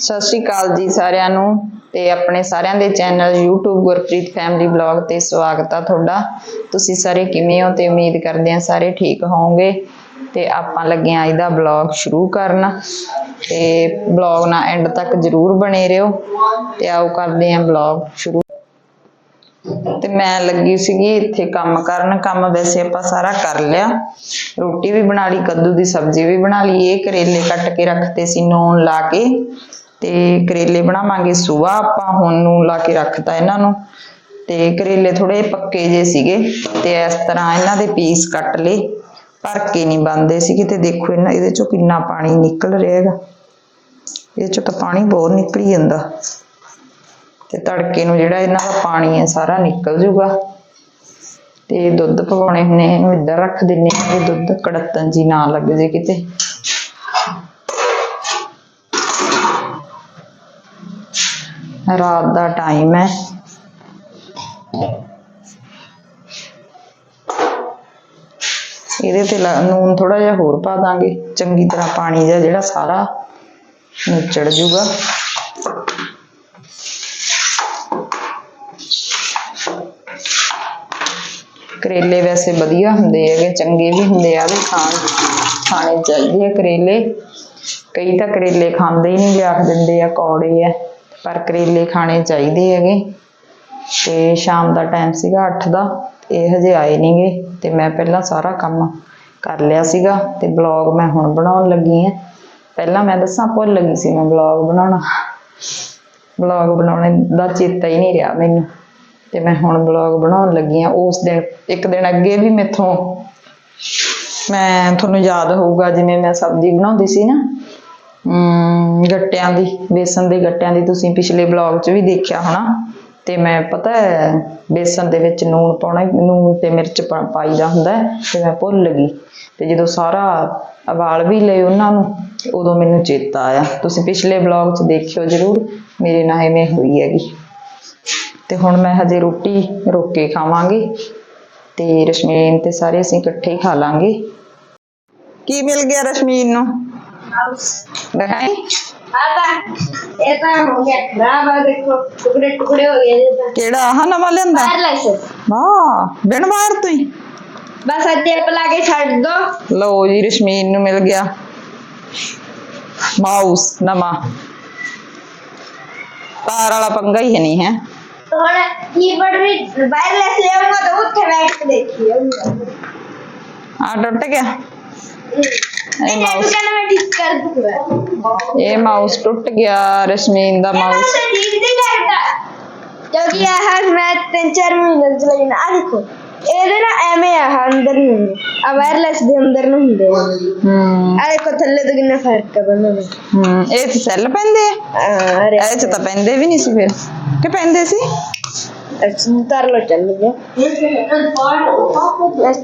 ਸਤਿ ਸ਼੍ਰੀ ਅਕਾਲ ਜੀ ਸਾਰਿਆਂ ਨੂੰ ਤੇ ਆਪਣੇ ਸਾਰਿਆਂ ਦੇ channel YouTube Gurpreet family blog ਤੇ ਸਵਾਗਤ ਆ ਤੁਹਾਡਾ। ਤੁਸੀਂ ਸਾਰੇ ਕਿਵੇਂ ਹੋ ਤੇ ਉਮੀਦ ਕਰਦੇ ਆ ਸਾਰੇ ਠੀਕ ਹੋਵੋਗੇ। ਤੇ ਆਪਾਂ ਲੱਗੇ ਆ ਇਹਦਾ ਬਲੌਗ ਸ਼ੁਰੂ ਕਰਨ। ਤੇ ਬਲੌਗ ਨਾਲ ਐਂਡ ਤੱਕ ਜਰੂਰ ਬਣੇ ਰਹੋ ਤੇ ਆਓ ਕਰਦੇ ਆ ਬਲੌਗ ਸ਼ੁਰੂ। ਤੇ ਮੈਂ ਲੱਗੀ ਸੀਗੀ ਇੱਥੇ ਕੰਮ ਕਰਨ। ਕੰਮ ਵੈਸੇ ਆਪਾਂ ਸਾਰਾ ਕਰ ਲਿਆ। ਰੋਟੀ ਵੀ ਬਣਾ ਲਈ, ਕੱਦੂ ਦੀ ਸਬਜ਼ੀ ਵੀ ਬਣਾ ਲਈ, ਇਹ ਕਰੇਲੇ ਕੱਟ ਕੇ ਰੱਖਤੇ ਸੀ ਨੂਨ ਲਾ ਕੇ। ਤੇ ਕਰੇਲੇ ਬਣਾਵਾਂਗੇ। ਸੁਬਾ ਆਪਾਂ ਹੁਣ ਨੂਨ ਲਾ ਕੇ ਰੱਖਤਾ ਇਹਨਾਂ ਨੂੰ। ਤੇ ਕਰੇਲੇ ਥੋੜੇ ਪੱਕੇ ਜੇ ਸੀਗੇ ਤੇ ਇਸ ਤਰ੍ਹਾਂ ਇਹਨਾਂ ਦੇ ਪੀਸ ਕੱਟ ਲਏ। ਭਰ ਕੇ ਨਹੀਂ ਬੰਦੇ ਸੀਗੇ ਤੇ ਦੇਖੋ ਇਹਨਾਂ, ਇਹਦੇ ਚੋਂ ਕਿੰਨਾ ਪਾਣੀ ਨਿਕਲ ਰਿਹਾ ਹੈਗਾ। ਇਹ ਚੋਂ ਤਾਂ ਪਾਣੀ ਬਹੁਤ ਨਿਕਲੀ ਜਾਂਦਾ। ਤੇ ਤੜਕੇ ਨੂੰ ਜਿਹੜਾ ਇਹਨਾਂ ਦਾ ਪਾਣੀ ਹੈ ਸਾਰਾ ਨਿਕਲ ਜੂਗਾ ਤੇ ਦੁੱਧ ਪਕਾਉਣੇ ਹੁੰਨੇ ਇਹਨੂੰ ਇੱਧਰ ਰੱਖ ਦਿੰਨੇ ਆ ਦੁੱਧ ਕੜਤਨ ਜੀ ਨਾ ਲੱਗ ਜੇ ਕਿਤੇ। ਰਾਤ ਦਾ ਟਾਈਮ ਹੈ ਇਹਦੇ ਤੇ ਲ- ਨੂਨ ਥੋੜਾ ਜਿਹਾ ਹੋਰ ਪਾ ਦਾਂਗੇ। ਚੰਗੀ ਤਰ੍ਹਾਂ ਪਾਣੀ ਜਿਹਾ ਜਿਹੜਾ ਸਾਰਾ ਨਿਚੜ ਜੂਗਾ ਕਰੇਲੇ ਵੈਸੇ ਵਧੀਆ ਹੁੰਦੇ ਹੈਗੇ, ਚੰਗੇ ਵੀ ਹੁੰਦੇ ਆ, ਵੀ ਖਾਣ ਖਾਣੇ ਚਾਹੀਦੇ ਆ ਕਰੇਲੇ। ਕਈ ਤਾਂ ਕਰੇਲੇ ਖਾਂਦੇ ਹੀ ਨਹੀਂ, ਲਿਆ ਕੇ ਦਿੰਦੇ ਆ, ਕੌੜੇ ਆ। ਪਰ ਕਰੇਲੇ ਖਾਣੇ ਚਾਹੀਦੇ ਹੈਗੇ। ਤੇ ਸ਼ਾਮ ਦਾ ਟਾਈਮ ਸੀਗਾ 8 ਦਾ ਇਹ ਹਜੇ ਆਏ ਨਹੀਂਗੇ ਤੇ ਮੈਂ ਪਹਿਲਾਂ ਸਾਰਾ ਕੰਮ ਕਰ ਲਿਆ ਸੀਗਾ ਤੇ ਬਲੌਗ ਮੈਂ ਹੁਣ ਬਣਾਉਣ ਲੱਗੀ ਆ। ਪਹਿਲਾਂ ਮੈਂ ਦੱਸਾਂ, ਭੁੱਲ ਲੱਗੀ ਸੀ ਮੈਂ ਬਲੌਗ ਬਣਾਉਣਾ। ਬਲੌਗ ਬਣਾਉਣੇ ਦਾ ਚੇਤਾ ਹੀ ਨਹੀਂ ਰਿਹਾ ਮੈਨੂੰ। ਤੇ ਮੈਂ ਹੁਣ ਬਲੌਗ ਬਣਾਉਣ ਲੱਗੀ ਆ। ਉਸ ਦਿਨ, ਇੱਕ ਦਿਨ ਅੱਗੇ ਵੀ ਮੇਥੋਂ ਮੈਂ, ਤੁਹਾਨੂੰ ਯਾਦ ਹੋਊਗਾ, ਜਿਵੇਂ ਮੈਂ ਸਬਜ਼ੀ ਬਣਾਉਂਦੀ ਸੀ ਨਾ ਅਮ ਗੱਟਿਆਂ ਦੀ ਬੇਸਨ ਦੇ ਗੱਟਿਆਂ ਦੀ ਤੁਸੀਂ ਪਿਛਲੇ ਬਲੌਗ 'ਚ ਵੀ ਦੇਖਿਆ ਹੋਣਾ। ਤੇ ਮੈਂ ਪਤਾ ਹੈ ਬੇਸਨ ਦੇ ਵਿੱਚ ਨੂਣ ਪਾਉਣਾ ਨੂਣ ਤੇ ਮਿਰਚ ਪਾ- ਪਾਈਦਾ ਹੁੰਦਾ ਹੈ, ਤੇ ਮੈਂ ਭੁੱਲ ਗਈ। ਤੇ ਜਦੋਂ ਸਾਰਾ ਉਬਾਲ ਵੀ ਲਏ ਉਹਨਾਂ ਨੂੰ ਉਦੋਂ ਮੈਨੂੰ ਚੇਤਾ ਆਇਆ। ਤੁਸੀਂ ਪਿਛਲੇ ਬਲੌਗ 'ਚ ਦੇਖਿਓ ਜਰੂਰ ਮੇਰੇ ਨਾਲ ਐਵੇਂ ਹੋਈ ਹੈਗੀ। ਤੇ ਹੁਣ ਮੈਂ ਹਜੇ ਰੋਟੀ ਰੋਕੇ ਕੇ ਖਾਵਾਂਗੀ ਤੇ ਰਸ਼ਮੀਨ ਤੇ ਸਾਰੇ ਅਸੀਂ ਇਕੱਠੇ ਹੀ ਖਾ ਲਾਂਗੇ। ਕੀ ਮਿਲ ਗਿਆ ਰਸ਼ਮੀਨ ਨੂੰ? ਦਿਖਾਈ ਇਹ ਤਾਂ ਹੋ ਗਿਆ ਖਰਾਬ ਆ ਦੇਖੋ ਟੁਕੜੇ ਟੁਕੜੇ ਹੋ ਗਏ ਇਹ ਤਾਂ ਕਿਹੜਾ ਆਹ ਨਵਾਂ ਲੈਂਦਾ ਵਾਇਰਲੈਸ ਵਾਹ ਬਿਨ ਵਾਇਰ ਤੋਂ ਹੀ ਬਸ ਟੇਪ ਲਾ ਕੇ ਛੱਡ ਦੋ ਲਓ ਜੀ ਰਸ਼ਮੀਨ ਨੂੰ ਮਿਲ ਗਿਆ ਮਾਊਸ ਨਵਾਂ ਤਾਰ ਵਾਲਾ ਪੰਗਾ ਹੀ ਨਹੀਂ ਹੈ ਹੁਣ ਕੀਬੋਰਡ ਵੀ ਵਾਇਰਲੈਸ ਲੈ ਆਉਂਗਾ ਤਾਂ ਉੱਥੇ ਬੈਠ ਕੇ ਦੇਖੀਏ ਆ ਟੁੱਟ ਗਿਆ ਇਹ ਮਾਊਸ ਕਹਿੰਦਾ ਮੈਂ ਠੀਕ ਕਰ ਦੂੰਗਾ ਇਹ ਮਾਊਸ ਟੁੱਟ ਗਿਆ ਰਸਮੀਨ ਦਾ ਮਾਊਸ ਠੀਕ ਨਹੀਂ ਕਰਦਾ ਕਿਉਂਕਿ ਇਹ ਮੈਂ ਤਿੰਨ ਚਾਰ ਮਹੀਨੇ ਚਲਾਈ ਨਾ ਆ ਦੇਖੋ। ਇਹਦੇ ਨਾਲ ਐਵੇਂ ਆ ਅੰਦਰ ਨੂੰ ਆ ਵਾਇਰਲੈਸ ਦੇ ਅੰਦਰ ਨੂੰ ਹੁੰਦੇ ਆ। ਹੂੰ। ਆ ਦੇਖੋ ਥੱਲੇ ਤੋਂ ਕਿੰਨਾ ਫ਼ਰਕ ਆ ਬੰਦੇ ਨੂੰ। ਹੂੰ ਇਹ ਤੇ ਸੈੱਲ ਪੈਂਦੇ ਆ। ਅਰੇ ਇਹ ਤਾਂ ਪੈਂਦੇ ਵੀ ਨਹੀਂ ਸੀ ਫਿਰ। ਕਿ ਪੈਂਦੇ ਸੀ? ਸੁੰਦਰ ਲੋ ਚੱਲ ਗਿਆ।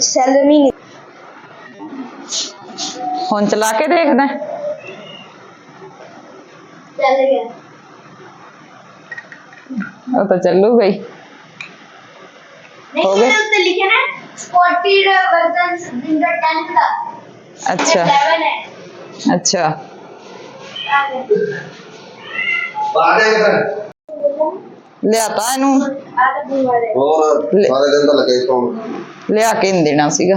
ਸੈੱਲ ਨਹੀਂ ਹੁਣ ਚਲਾ ਕੇ ਦੇਖਦਾ ਚੱਲ ਗਿਆ ਉਹ ਤਾਂ ਚੱਲੂਗਾ ਹੀ ਨਹੀਂ ਹੋ ਗਿਆ? ਇਹਦੇ ਉੱਤੇ ਲਿਖਿਆ ਨਾ ਸਪੋਰਟਡ ਵਰਜ਼ਨ ਵਿੰਡੋ 10 ਦਾ ਅੱਛਾ 11 ਹੈ ਅੱਛਾ ਆ ਗਿਆ ਲਿਆਤਾ ਇਹਨੂੰ ਆ ਤਾਂ ਬੁਵਾਰੇ ਹੋਰ ਲੈ। ਸਾਰੇ ਦਿਨ ਤਾਂ ਲੱਗੇ ਤੋਂ ਲਿਆ ਕੇ ਨਹੀਂ ਦੇਣਾ ਸੀਗਾ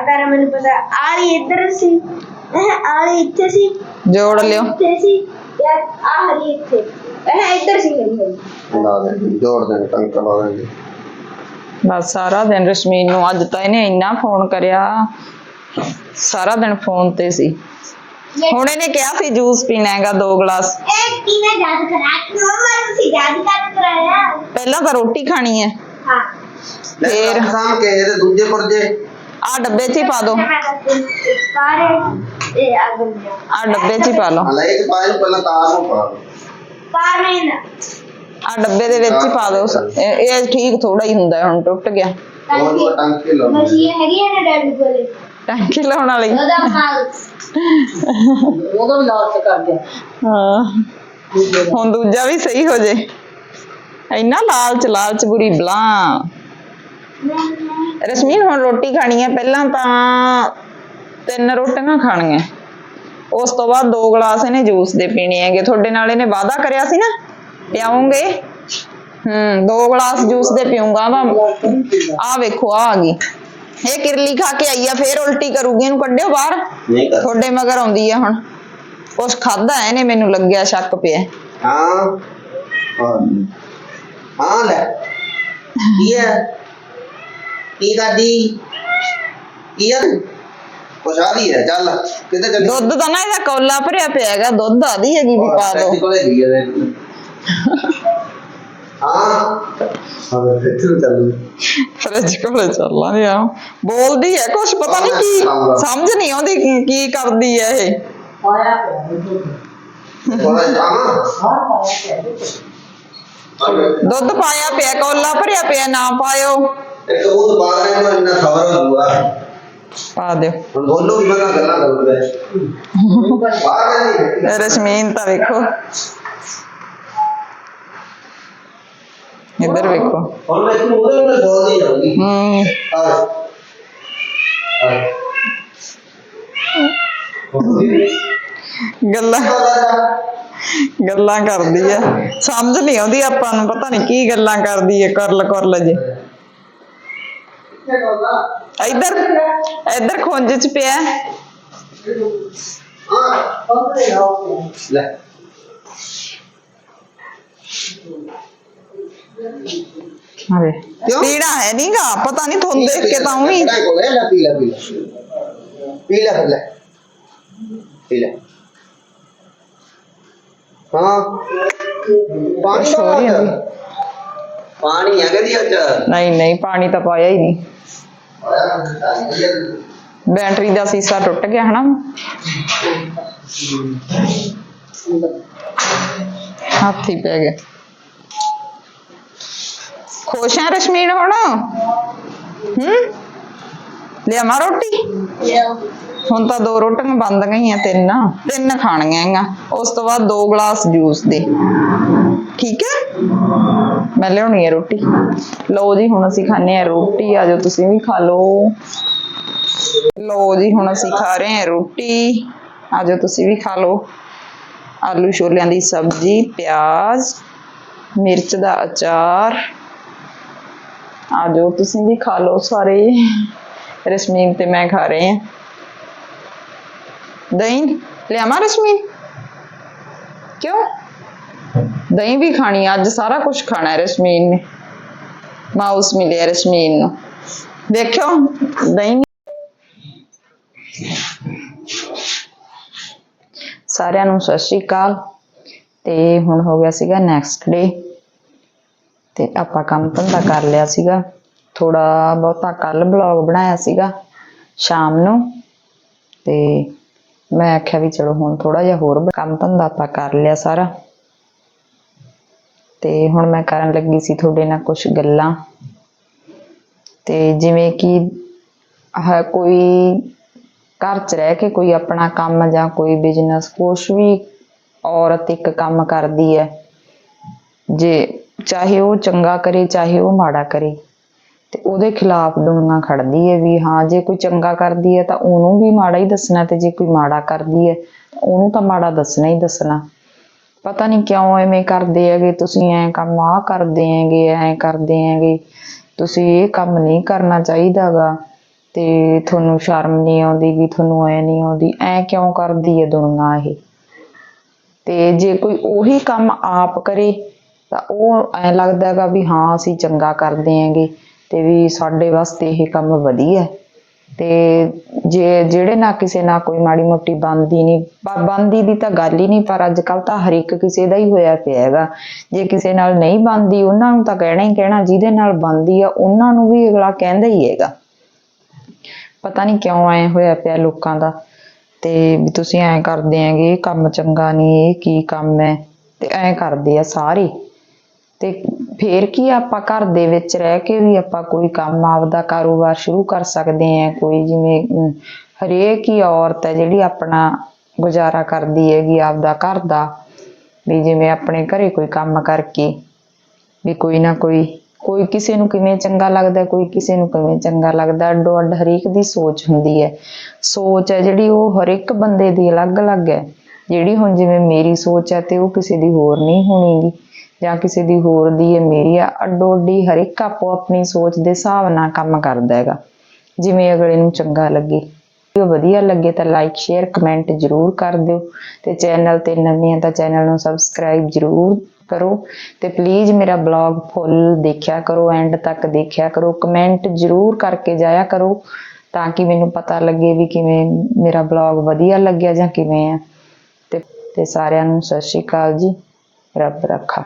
ਅਦਾਰਾ ਮੈਨੂੰ ਪਤਾ ਆਲੀ ਇੱਧਰ ਸੀ ਇਹ ਆਲੀ ਇੱਥੇ ਸੀ ਜੋੜ ਲਿਓ। ਇੱਥੇ ਸੀ ਯਾ ਆਹਰੀ ਇੱਥੇ। ਇਹ ਇੱਧਰ ਸੀ ਮੇਰੀ ਲਾ ਦੇ ਜੋੜ ਦੇ ਟੰਕ ਲਾ ਦੇ। ਬਸ ਸਾਰਾ ਦਿਨ ਰਸ਼ਮੀਨ ਨੂੰ ਅੱਜ ਤਾਂ ਇਹਨੇ ਇੰਨਾ ਫੋਨ ਕਰਿਆ। ਸਾਰਾ ਦਿਨ ਫੋਨ ਤੇ ਸੀ। ਹੁਣ ਇਹਨੇ ਕਿਹਾ ਸੀ ਜੂਸ ਪੀਣਾ ਹੈਗਾ ਦੋ ਗਲਾਸ। ਇਹ ਕਿਵੇਂ ਯਾਦ ਕਰਾ ਕਿਉਂ ਮੈਨੂੰ ਸੀ ਯਾਦ ਕਰਾਇਆ? ਪਹਿਲਾਂ ਤਾਂ ਰੋਟੀ ਖਾਣੀ ਹੈ। ਹਾਂ। ਫੇਰ। ਸਾਮ ਕੇ ਇਹਦੇ ਦੂਜੇ ਪੁਰਜੇ ਆ ਡੱਬੇ 'ਚ ਹੀ ਪਾ ਦੋ। सारे ਇਹ ਆ ਡੱਬੇ 'ਚ ਹੀ ਪਾ ਲਓ। ਹਲਾ ਇੱਕ ਪਾਇਲ ਪਹਿਲਾਂ ਤਾਰ ਨੂੰ ਪਾ ਪਾਣੀ ਨਾ ਆ ਡੱਬੇ ਦੇ ਵਿੱਚ ਹੀ ਪਾ ਦਿਓ ਸ- ਇਹ ਇਹ ਠੀਕ ਥੋੜਾ ਹੀ ਹੁੰਦਾ ਹੈ, ਹੁਣ ਟੁੱਟ ਗਿਆ। ਬਹੁਤ ਟੰਕੇ ਲਾਉਣਾ ਮਸ਼ੀਨ ਹੈਗੀ ਹੈ ਨਾ ਡੈਡੀ ਕੋਲੇ? ਟੈਂਕੀ ਲਾਉਣ ਵਾਲੀ। ਉਹਦਾ ਮਾਲ ਉਹਦਾ ਵੀ ਲਾਲਚ ਕਰ ਗਿਆ ਹਾਂ। ਹੁਣ ਦੂਜਾ ਵੀ ਸਹੀ ਹੋ ਜੇ। ਇੰਨਾ ਲਾਲਚ ਲਾਲਚ ਬੁਰੀ ਬਲਾ। ਰਸ਼ਮੀਨ ਹੁਣ ਰੋਟੀ ਖਾਣੀ ਹੈ। ਪਹਿਲਾਂ ਤਾਂ ਤਿੰਨ ਰੋਟੀਆਂ ਖਾਣੀਆਂ। ਉਸ ਤੋਂ ਬਾਅਦ ਦੋ ਗਲਾਸ ਇਹਨੇ ਜੂਸ ਦੇ ਪੀਣੇ ਹੈਗੇ। ਤੁਹਾਡੇ ਨਾਲ ਇਹਨੇ ਵਾਅਦਾ ਕਰਿਆ ਸੀ ਨਾ? ਪਿਆਉਂਗੇ? ਹੂੰ ਦੋ ਗਲਾਸ ਜੂਸ ਦੇ ਪੀਊਂਗਾ। ਵਾ ਆ ਵੇਖੋ ਆ ਆ ਗਈ। ਇਹ ਕਿਰਲੀ ਖਾ ਕੇ ਆਈ ਆ ਫੇਰ ਉਲਟੀ ਕਰੂਗੀ। ਇਹਨੂੰ ਕੱਢਿਓ ਬਾਹਰ। ਤੁਹਾਡੇ ਮਗਰ ਆਉਂਦੀ ਆ ਹੁਣ। ਕੁਛ ਖਾਦਾ ਇਹਨੇ? ਮੈਨੂੰ ਲੱਗਿਆ ਸ਼ੱਕ ਪਿਆ। ਹਾਂ। ਹਾਂ। ਹਾਂ ਲੈ। ਕੀ ਹੈ? ਕੀ ਕਰਦੀ? ਕੀ ਹੈ ਪਛਾਦੀ ਹੈ ਚੱਲ। ਕਿਤੇ ਚੱਲੀ ਦੁੱਧ ਤਾਂ ਨਾ ਇਹਦਾ ਕੌਲਾ ਭਰਿਆ ਪਿਆ ਹੈਗਾ ਦੁੱਧ ਆਦੀ ਹੈਗੀ ਵੀ ਪਾ ਦੋ। ਕੋਲੇ ਗਈ ਹੈ ਹਾਂ। ਹਾਂ ਫਿਰ ਚੱਲੂ ਫਰਿੱਜ ਕੋਲੇ ਚੱਲਾਂਗੇ ਆ ਬੋਲਦੀ ਹੈ ਕੁਛ ਪਤਾ ਨਹੀਂ ਕੀ ਸਮਝ ਨਹੀਂ ਆਉਂਦੀ ਕੀ- ਕੀ ਕਰਦੀ ਹੈ ਇਹ। ਪਾਇਆ। ਥੋੜਾ ਜਾਣਾ ਹਾਂ। ਪਾਇਆ ਦੁੱਧ ਪਾਇਆ ਪਿਆ ਕੌਲਾ ਭਰਿਆ ਪਿਆ ਨਾ ਪਾਇਓ। ਇੱਕ ਉਹ ਬਾਅਦ ਨੂੰ ਇੰਨਾ ਖਬਰ ਹੋ ਜੂਗਾ ਪਾ ਦਿਓ। ਹੁਣ ਦੋਨੋਂ ਵੀ ਮਨਾ ਗੱਲਾਂ ਕਰੂਗੇ ਬਾਹਰ ਨਹੀਂ ਰਸ਼ਮੀਨ ਤਾਂ ਵੇਖੋ। ਇੱਧਰ ਵੇਖੋ। ਹੁਣ ਮੈਂ ਤੂੰ ਉਹਦੇ ਨਾਲ ਬੋਲਦੀ ਜਾਊਗੀ। ਹੂੰ। ਆ। ਗੱਲਾਂ ਗੱਲਾਂ ਕਰਦੀ ਆ। ਸਮਝ ਨਹੀਂ ਆਉਂਦੀ ਆਪਾਂ ਨੂੰ ਪਤਾ ਨਹੀਂ ਕੀ ਗੱਲਾਂ ਕਰਦੀ ਹੈ ਕਰਲ ਕਰਲ ਜੇ। ਇੱਧਰ ਇੱਧਰ ਖੁੰਝ ਚ ਪਿਆ ਲੈ ਅਰੇ ਪੀੜਾ ਹੈ ਨਹੀਂਗਾ ਪਤਾ ਨਹੀਂ ਤੁਹਾਨੂੰ ਦੇਖ ਕੇ ਤਾਂ ਉਹੀ ਲੈ ਲੈ ਪੀ ਲੈ ਪੀ ਲੈ ਪੀ ਲੈ ਫਿਰ ਲੈ ਪੀ ਲੈ ਹਾਂ ਪਾਣੀ ਹੋ ਰਹੀ ਹੈ ਵੀ। ਬੈਟਰੀ ਦਾ ਸੀਸਾ ਟੁੱਟ ਗਿਆ ਹਨਾ। ਹੱਥ ਪੈ ਗਿਆ ਖੁਸ਼ ਹੈ ਰਸ਼ਮੀਨ ਹੁਣ? ਹੂੰ? ਲਿਆਵਾਂ ਰੋਟੀ? ਹੁਣ ਤਾਂ ਦੋ ਰੋਟੀਆਂ ਬੰਦ ਗਈਆਂ, ਤਿੰਨ। ਤਿੰਨ ਖਾਣੀਆਂ ਹੈਗੀਆਂ। ਉਸ ਤੋਂ ਬਾਅਦ ਦੋ ਗਲਾਸ ਜੂਸ ਦੇ। ਠੀਕ ਹੈ? ਮੈਂ ਲਿਆਉਣੀ ਹੈ ਰੋਟੀ। ਲਓ ਜੀ, ਹੁਣ ਅਸੀਂ ਖਾਣੇ ਆ ਰੋਟੀ। ਆ ਜਾਓ, ਤੁਸੀਂ ਵੀ ਖਾ ਲਓ। ਲਓ ਜੀ, ਹੁਣ ਅਸੀਂ ਖਾ ਰਹੇ ਹਾਂ ਰੋਟੀ। ਆ ਜਾਓ, ਤੁਸੀਂ ਵੀ ਖਾ ਲਓ। ਆਲੂ ਛੋਲਿਆਂ ਦੀ ਸਬਜ਼ੀ, ਪਿਆਜ਼, ਮਿਰਚ ਦਾ ਅਚਾਰ। ਆ ਜਾਓ, ਤੁਸੀਂ ਵੀ ਖਾ ਲਓ ਸਾਰੇ। ਰਸਮੀਨ ਤੇ ਮੈਂ ਖਾ ਰਹੇ ਹਾਂ। ਦਹੀਂ ਲਿਆਵਾਂ ਰਸਮੀ? ਕਿਉਂ? ਦਹੀਂ ਵੀ ਖਾਣੀ ਅੱਜ ਸਾਰਾ ਕੁਝ ਖਾਣਾ ਹੈ ਰਸਮੀਨ ਨੇ। ਮਾਊਸ ਮਿਲਿਆ ਰਸਮੀਨ ਨੂੰ। ਦੇਖਿਓ, ਦਹੀਂ ਸਾਰਿਆਂ ਨੂੰ ਸਤਿ ਸ਼੍ਰੀ ਅਕਾਲ। ਤੇ ਹੁਣ ਹੋ ਗਿਆ ਸੀਗਾ ਨੈਕਸਟ ਡੇ ਤੇ ਆਪਾਂ ਕੰਮ ਧੰਦਾ ਕਰ ਲਿਆ ਸੀਗਾ। ਥੋੜਾ ਬਹੁਤਾ ਕੱਲ ਬਲੌਗ ਬਣਾਇਆ ਸੀਗਾ, ਸ਼ਾਮ ਨੂੰ। ਤੇ ਮੈਂ ਆਖਿਆ ਵੀ ਚਲੋ ਹੁਣ ਥੋੜਾ ਜਿਹਾ ਹੋਰ ਕੰਮ ਧੰਦਾ ਆਪਾਂ ਕਰ ਲਿਆ ਸਾਰਾ। ਤੇ ਹੁਣ ਮੈਂ ਕਰਨ ਲੱਗੀ ਸੀ ਤੁਹਾਡੇ ਨਾਲ ਕੁਝ ਗੱਲਾਂ। ਤੇ ਜਿਵੇਂ ਕਿ ਆਹ ਕੋਈ ਘਰ 'ਚ ਰਹਿ ਕੇ ਕੋਈ ਆਪਣਾ ਕੰਮ ਜਾਂ ਕੋਈ ਬਿਜ਼ਨਸ ਕੁਛ ਵੀ ਔਰਤ ਇੱਕ ਕੰਮ ਕਰਦੀ ਹੈ। ਜੇ ਚਾਹੇ ਉਹ ਚੰਗਾ ਕਰੇ, ਚਾਹੇ ਉਹ ਮਾੜਾ ਕਰੇ। ਤੇ ਉਹਦੇ ਖਿਲਾਫ ਦੁਨੀਆ ਖੜਦੀ ਹੈ ਵੀ ਹਾਂ, ਜੇ ਕੋਈ ਚੰਗਾ ਕਰਦੀ ਹੈ ਤਾਂ ਉਹਨੂੰ ਵੀ ਮਾੜਾ ਹੀ ਦੱਸਣਾ ਤੇ ਜੇ ਕੋਈ ਮਾੜਾ ਕਰਦੀ ਹੈ ਉਹਨੂੰ ਤਾਂ ਮਾੜਾ ਦੱਸਣਾ ਹੀ ਦੱਸਣਾ। ਪਤਾ ਨਹੀਂ ਕਿਉਂ ਐਵੇਂ ਕਰਦੇ ਹੈਗੇ, ਤੁਸੀਂ ਐ ਕੰਮ ਆ ਕਰਦੇ ਹੈਗੇ, ਐ ਕਰਦੇ ਹੈਗੇ, ਤੁਸੀਂ ਇਹ ਕੰਮ ਨਹੀਂ ਕਰਨਾ ਚਾਹੀਦਾਗਾ ਤੇ ਤੁਹਾਨੂੰ ਸ਼ਰਮ ਨਹੀਂ ਆਉਂਦੀ ਵੀ ਤੁਹਾਨੂੰ ਐ ਨਹੀਂ ਆਉਂਦੀ, ਐ ਕਿਉਂ ਕਰਦੀ ਹੈ ਦੁਨੀਆ ਇਹ? ਤੇ ਜੇ ਕੋਈ ਉਹੀ ਕੰਮ ਆਪ ਕਰੇ ਤਾਂ ਉਹ ਐ ਲੱਗਦਾ ਹੈਗਾ ਵੀ ਹਾਂ, ਅਸੀਂ ਚੰਗਾ ਕਰਦੇ ਹੈਗੇ। ਤੇ ਵੀ ਸਾਡੇ ਵਾਸਤੇ ਇਹ ਕੰਮ ਵਧੀਆ ਤੇ ਜੇ, ਜਿਹੜੇ ਨਾ ਕਿਸੇ ਨਾਲ ਕੋਈ ਮਾੜੀ ਮੋਟੀ ਬੰਦੀ ਨਹੀਂ ਬੰਦੀ ਦੀ ਤਾਂ ਗੱਲ ਹੀ ਨਹੀਂ, ਪਰ ਅੱਜ ਕੱਲ ਤਾਂ ਹਰ ਇੱਕ ਕਿਸੇ ਦਾ ਹੀ ਹੋਇਆ ਪਿਆ ਹੈਗਾ। ਜੇ ਕਿਸੇ ਨਾਲ ਨਹੀਂ ਬੰਦੀ ਉਹਨਾਂ ਨੂੰ ਤਾਂ ਕਹਿਣਾ ਹੀ ਕਹਿਣਾ, ਜਿਹਦੇ ਨਾਲ ਬੰਦੀ ਆ, ਉਹਨਾਂ ਨੂੰ ਵੀ ਅਗਲਾ ਕਹਿੰਦਾ ਹੀ ਹੈਗਾ। ਪਤਾ ਨਹੀਂ ਕਿਉਂ ਐ ਹੋਇਆ ਪਿਆ ਲੋਕਾਂ ਦਾ। ਤੇ ਵੀ ਤੁਸੀਂ ਐਂ ਕਰਦੇ ਆਂਗੇ ਇਹ ਕੰਮ ਚੰਗਾ ਨਹੀਂ, ਇਹ ਕੀ ਕੰਮ ਹੈ। ਤੇ ਐਂ ਕਰਦੇ ਆ ਸਾਰੇ। ਤੇ ਫੇਰ ਕੀ ਆਪਾਂ ਘਰ ਦੇ ਵਿੱਚ ਰਹਿ ਕੇ ਵੀ ਆਪਾਂ ਕੋਈ ਕੰਮ, ਆਪਦਾ ਕਾਰੋਬਾਰ ਸ਼ੁਰੂ ਕਰ ਸਕਦੇ ਆ ਕੋਈ ਜਿਵੇਂ ਹਰੇਕ ਹੀ ਔਰਤ ਹੈ ਜਿਹੜੀ ਆਪਣਾ ਗੁਜ਼ਾਰਾ ਕਰਦੀ ਹੈਗੀ ਆਪਦਾ ਘਰ ਦਾ, ਵੀ ਜਿਵੇਂ ਆਪਣੇ ਘਰੇ ਕੋਈ ਕੰਮ ਕਰਕੇ, ਵੀ ਕੋਈ ਨਾ ਕੋਈ ਕੋਈ ਕਿਸੇ ਨੂੰ ਕਿਵੇਂ ਚੰਗਾ ਲੱਗਦਾ, ਕੋਈ ਕਿਸੇ ਨੂੰ ਕਿਵੇਂ ਚੰਗਾ ਲੱਗਦਾ ਅੱਡੋ ਅੱਡ ਹਰੇਕ ਦੀ ਸੋਚ ਹੁੰਦੀ ਹੈ। ਸੋਚ ਹੈ ਜਿਹੜੀ ਉਹ ਹਰ ਇੱਕ ਬੰਦੇ ਦੀ ਅਲੱਗ-ਅਲੱਗ ਹੈ। ਜਿਹੜੀ ਹੁਣ ਜਿਵੇਂ ਮੇਰੀ ਸੋਚ ਹੈ ਤੇ ਉਹ ਕਿਸੇ ਦੀ ਹੋਰ ਨਹੀਂ ਹੋਣੀਗੀ ਜਾਂ ਕਿਸੇ ਦੀ ਹੋਰ ਦੀ ਹੈ ਮੇਰੀ ਆ, ਅੱਡੋ ਅੱਡੀ ਹਰ ਇੱਕ ਆਪੋ ਆਪਣੀ ਸੋਚ ਦੇ ਹਿਸਾਬ ਨਾਲ ਕੰਮ ਕਰਦਾ ਹੈਗਾ। ਜਿਵੇਂ ਅਗਲੇ ਨੂੰ ਚੰਗਾ ਲੱਗੇ ਵੀਡੀਓ ਵਧੀਆ ਲੱਗੇ ਤਾਂ ਲਾਈਕ ਸ਼ੇਅਰ ਕਮੈਂਟ ਜ਼ਰੂਰ ਕਰ ਦਿਓ ਤੇ ਚੈਨਲ ਤੇ ਨਵੇਂ ਆ ਤਾਂ ਚੈਨਲ ਨੂੰ ਸਬਸਕ੍ਰਾਈਬ ਜ਼ਰੂਰ ਕਰੋ ਤੇ ਪਲੀਜ਼ ਮੇਰਾ ਬਲੌਗ ਫੁੱਲ ਦੇਖਿਆ ਕਰੋ ਐਂਡ ਤੱਕ ਦੇਖਿਆ ਕਰੋ ਕਮੈਂਟ ਜ਼ਰੂਰ ਕਰਕੇ ਜਾਇਆ ਕਰੋ ਤਾਂ ਕਿ ਮੈਨੂੰ ਪਤਾ ਲੱਗੇ ਵੀ ਕਿਵੇਂ ਮੇਰਾ ਬਲੌਗ ਵਧੀਆ ਲੱਗਿਆ ਜਾਂ ਕਿਵੇਂ ਆ। ਤੇ ਤੇ ਸਾਰਿਆਂ ਨੂੰ ਸਤਿ ਸ਼੍ਰੀ ਅਕਾਲ ਜੀ, ਰੱਬ ਰੱਖਾ।